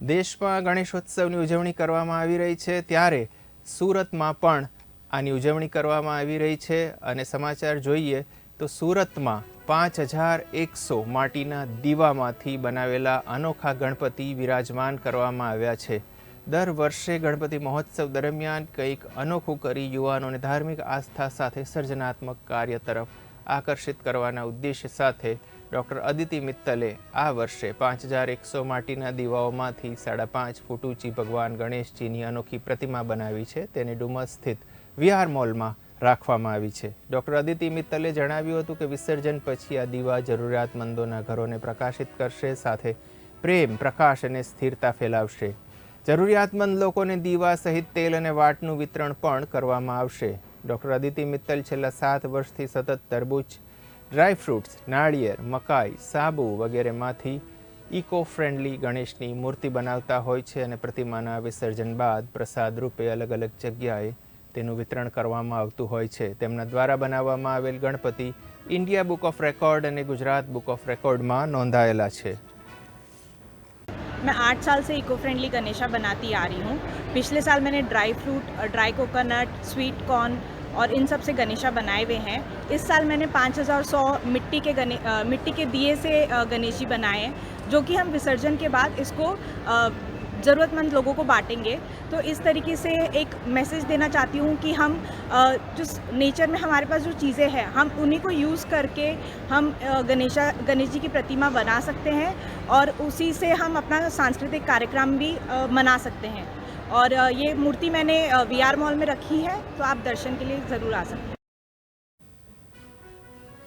દેશમાં ગણેશોત્સવની ઉજવણી કરવામાં આવી રહી છે, ત્યારે સુરતમાં પણ આની ઉજવણી કરવામાં આવી રહી છે. અને સમાચાર જોઈએ તો સુરતમાં પાંચ હજાર એકસો માટીના દીવામાંથી બનાવેલા અનોખા ગણપતિ વિરાજમાન કરવામાં આવ્યા છે. દર વર્ષે ગણપતિ મહોત્સવ દરમિયાન કંઈક અનોખું કરી યુવાનોને ધાર્મિક આસ્થા સાથે સર્જનાત્મક કાર્ય તરફ આકર્ષિત કરવાના ઉદ્દેશ્ય સાથે ડૉક્ટર અદિતિ મિત્તલે આ વર્ષે પાંચ હજાર એકસો માટીના દીવાઓમાંથી સાડા પાંચ ફૂટ ઊંચી ભગવાન ગણેશજીની અનોખી પ્રતિમા બનાવી છે. તેને ડુમસ સ્થિત વિહાર મોલમાં રાખવામાં આવી છે. ડૉક્ટર અદિતિ મિત્તલે જણાવ્યું હતું કે વિસર્જન પછી આ દીવા જરૂરિયાતમંદોના ઘરોને પ્રકાશિત કરશે, સાથે પ્રેમ, પ્રકાશ અને સ્થિરતા ફેલાવશે. જરૂરિયાતમંદ લોકોને દીવા સહિત તેલ અને વાટનું વિતરણ પણ કરવામાં આવશે. ડૉક્ટર અદિતિ મિત્તલ છેલ્લા સાત વર્ષથી સતત તરબૂચ ડ્રાય ફ્રૂટ્સ નાળિયેર મકાઈ સાબુ વગેરેમાંથી ઇકો ફ્રેન્ડલી ગણેશની મૂર્તિ બનાવતા હોય છે અને પ્રતિમાના વિસર્જન બાદ પ્રસાદ રૂપે અલગ અલગ જગ્યાએ તેનું વિતરણ કરવામાં આવતું હોય છે તેમના દ્વારા બનાવવામાં આવેલ Ganpati India book of record અને ગુજરાત બુક ઓફ રેકોર્ડમાં નોંધાયેલા છે मैं आठ साल से इको फ्रेंडली गणेशा बनाती आ रही हूँ पिछले साल मैंने dry fruit dry coconut sweet corn और इन सबसे गणेशा बनाए हुए हैं। इस साल मैंने पाँच हज़ार सौ मिट्टी के गणे मिट्टी के दिए से गणेश जी बनाए हैं, जो कि हम विसर्जन के बाद इसको ज़रूरतमंद लोगों को बांटेंगे। तो इस तरीके से एक मैसेज देना चाहती हूँ कि हम जो नेचर में हमारे पास जो चीज़ें हैं, हम उन्हीं को यूज़ करके हम गणेशा, गणेश जी की प्रतिमा बना सकते हैं और उसी से हम अपना सांस्कृतिक कार्यक्रम भी मना सकते हैं। और अ, ये मूर्ति मैंने वी आर मॉल में रखी है तो आप दर्शन के लिए ज़रूर आ सकते हैं